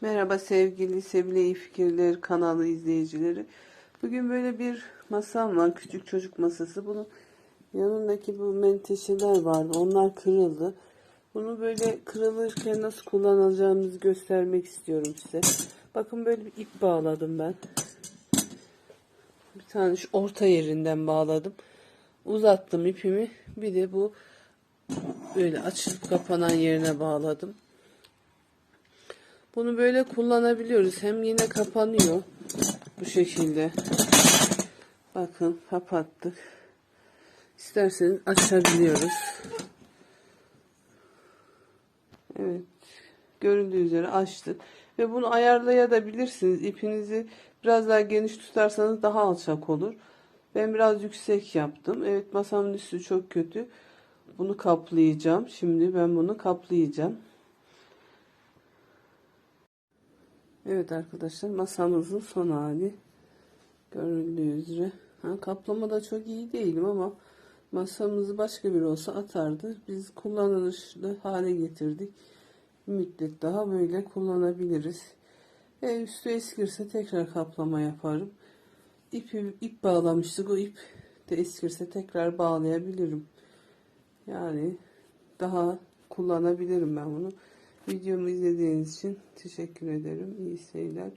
Merhaba sevgili Sebile İyi Fikirler kanalı izleyicileri. Bugün böyle bir masam var. Küçük çocuk masası. Bunun yanındaki bu menteşeler vardı. Onlar kırıldı. Bunu böyle kırılırken nasıl kullanacağımızı göstermek istiyorum size. Bakın böyle bir ip bağladım ben. Bir tane şu orta yerinden bağladım. Uzattım ipimi. Bir de bu böyle açılıp kapanan yerine bağladım. Bunu böyle kullanabiliyoruz. Hem yine kapanıyor. Bu şekilde. Bakın kapattık. İsterseniz açabiliyoruz. Evet. Görüldüğü üzere açtık. Ve bunu ayarlayabilirsiniz. İpinizi biraz daha geniş tutarsanız daha alçak olur. Ben biraz yüksek yaptım. Evet masamın üstü çok kötü. Bunu kaplayacağım. Şimdi ben bunu kaplayacağım. Evet arkadaşlar masamızın son hali görüldüğü üzere. Ha, kaplama da çok iyi değilim ama masamızı başka biri olsa atardı. Biz kullanışlı hale getirdik. Bir müddet daha böyle kullanabiliriz. E, üstü eskirse tekrar kaplama yaparım. İpi, ip bağlamıştık. O ip de eskirse tekrar bağlayabilirim. Yani daha kullanabilirim ben bunu. Videomu izlediğiniz için teşekkür ederim. İyi seyirler.